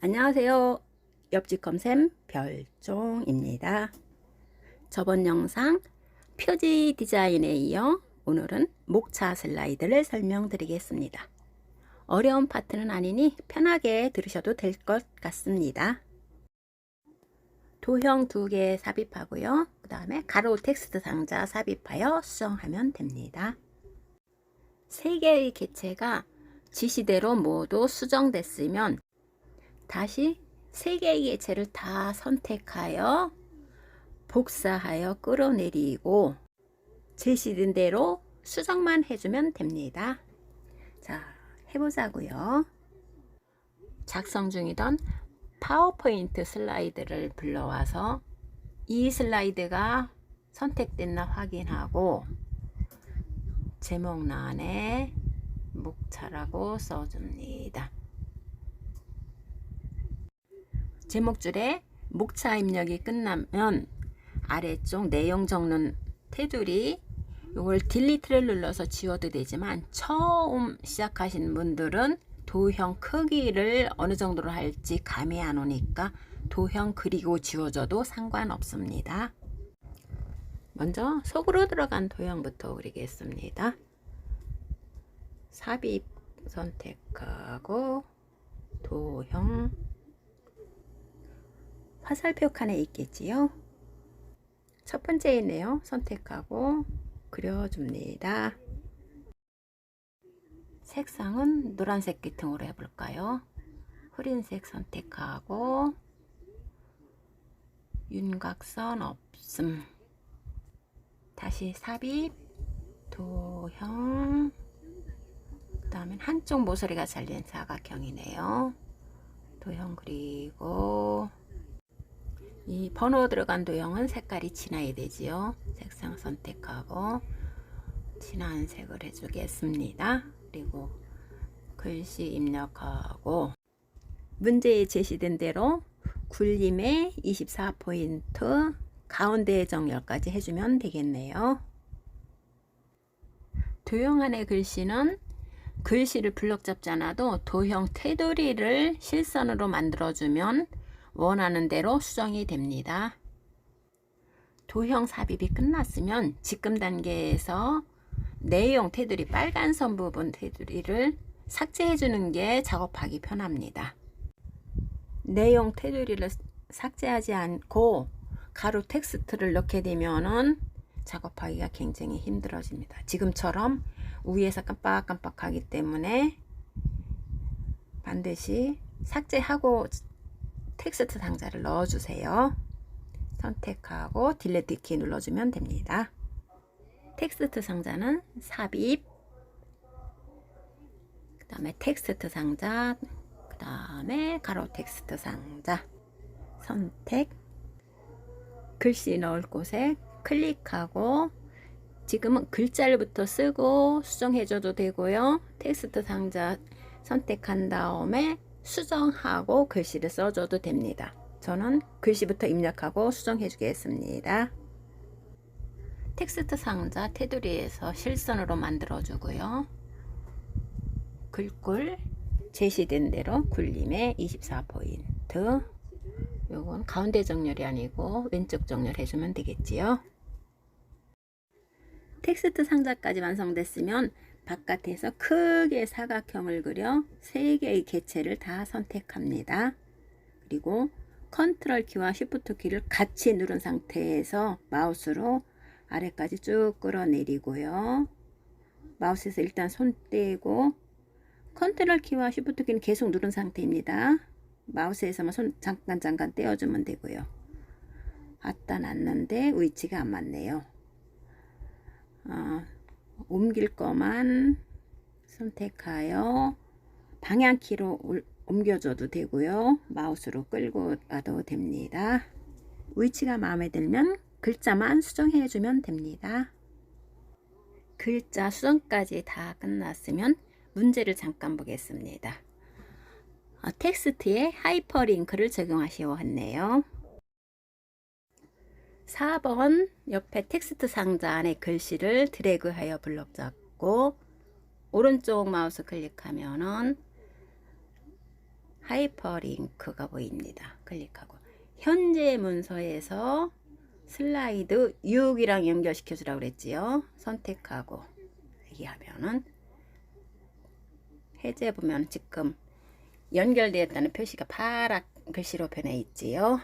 안녕하세요. 옆집 검샘 별종입니다. 저번 영상 표지 디자인에 이어 오늘은 목차 슬라이드를 설명드리겠습니다. 어려운 파트는 아니니 편하게 들으셔도 될 것 같습니다. 도형 두 개 삽입하고요. 그 다음에 가로 텍스트 상자 삽입하여 수정하면 됩니다. 세 개의 개체가 지시대로 모두 수정됐으면 다시 세 개의 개체를 다 선택하여 복사하여 끌어내리고 제시된 대로 수정만 해주면 됩니다. 자, 해보자고요. 작성 중이던 파워포인트 슬라이드를 불러와서 이 슬라이드가 선택됐나 확인하고 제목란에 목차라고 써줍니다. 제목줄에 목차 입력이 끝나면 아래쪽 내용 적는 테두리 이걸 딜리트를 눌러서 지워도 되지만 처음 시작하신 분들은 도형 크기를 어느 정도로 할지 감이 안 오니까 도형 그리고 지워져도 상관없습니다. 먼저 속으로 들어간 도형부터 그리겠습니다. 삽입 선택하고 도형 화살표 칸에 있겠지요. 첫 번째 있네요. 선택하고 그려줍니다. 색상은 노란색 계통으로 해볼까요? 흐린색 선택하고 윤곽선 없음 다시 삽입 도형 그 다음엔 한쪽 모서리가 잘린 사각형이네요. 도형 그리고 이 번호 들어간 도형은 색깔이 진해야 되지요. 색상 선택하고 진한 색을 해주겠습니다. 그리고 글씨 입력하고 문제에 제시된 대로 굴림에 24포인트 가운데 정렬까지 해주면 되겠네요. 도형 안의 글씨는 글씨를 블럭 잡지 않아도 도형 테두리를 실선으로 만들어주면 원하는 대로 수정이 됩니다. 도형 삽입이 끝났으면 지금 단계에서 내용 테두리 빨간 선 부분 테두리를 삭제해 주는 게 작업하기 편합니다. 내용 테두리를 삭제하지 않고 가로 텍스트를 넣게 되면은 작업하기가 굉장히 힘들어집니다. 지금처럼 위에서 깜빡깜빡하기 때문에 반드시 삭제하고 텍스트 상자를 넣어주세요. 선택하고 딜레트 키 눌러주면 됩니다. 텍스트 상자는 삽입, 그 다음에 텍스트 상자, 그 다음에 가로 텍스트 상자, 선택, 글씨 넣을 곳에 클릭하고 지금은 글자를부터 쓰고 수정해줘도 되고요. 텍스트 상자 선택한 다음에 수정하고 글씨를 써줘도 됩니다. 저는 글씨부터 입력하고 수정해 주겠습니다. 텍스트 상자 테두리에서 실선으로 만들어 주고요. 글꼴 제시된 대로 굴림에 24포인트 요건 가운데 정렬이 아니고 왼쪽 정렬 해주면 되겠지요. 텍스트 상자까지 완성됐으면 바깥에서 크게 사각형을 그려 3개의 개체를 다 선택합니다. 그리고 컨트롤 키와 쉬프트 키를 같이 누른 상태에서 마우스로 아래까지 쭉 끌어내리고요. 마우스에서 일단 손 떼고 컨트롤 키와 쉬프트 키는 계속 누른 상태입니다. 마우스에서만 손 잠깐 잠깐 떼어주면 되고요. 갖다 놨는데 위치가 안 맞네요. 어, 옮길 거만 선택하여 방향키로 옮겨줘도 되고요. 마우스로 끌고 가도 됩니다. 위치가 마음에 들면 글자만 수정해 주면 됩니다. 글자 수정까지 다 끝났으면 문제를 잠깐 보겠습니다. 어, 텍스트에 하이퍼링크를 적용하시오 했네요. 4번 옆에 텍스트 상자 안에 글씨를 드래그하여 블럭 잡고 오른쪽 마우스 클릭하면은 하이퍼링크가 보입니다. 클릭하고 현재 문서에서 슬라이드 6이랑 연결시켜 주라고 그랬지요. 선택하고 이 하면은 해제 보면 지금 연결되었다는 표시가 파랗 글씨로 변해 있지요.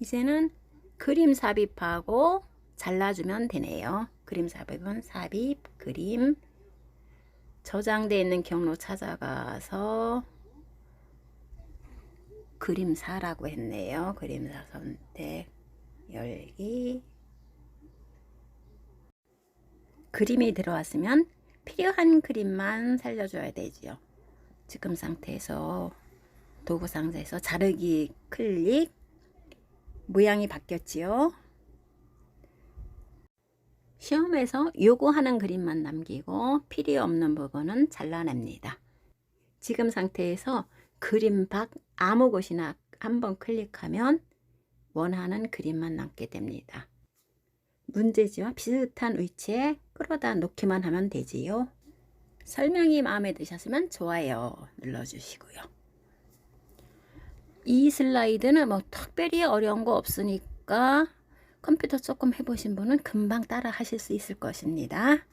이제는 그림 삽입하고 잘라주면 되네요. 그림 삽입은 삽입, 그림, 저장되어 있는 경로 찾아가서 그림사라고 했네요. 그림사 선택, 열기. 그림이 들어왔으면 필요한 그림만 살려줘야 되지요. 지금 상태에서 도구 상자에서 자르기 클릭 모양이 바뀌었지요. 시험에서 요구하는 그림만 남기고 필요 없는 부분은 잘라냅니다. 지금 상태에서 그림 밖 아무 곳이나 한번 클릭하면 원하는 그림만 남게 됩니다. 문제지와 비슷한 위치에 끌어다 놓기만 하면 되지요. 설명이 마음에 드셨으면 좋아요 눌러주시고요. 이 슬라이드는 뭐 특별히 어려운 거 없으니까 컴퓨터 조금 해보신 분은 금방 따라 하실 수 있을 것입니다.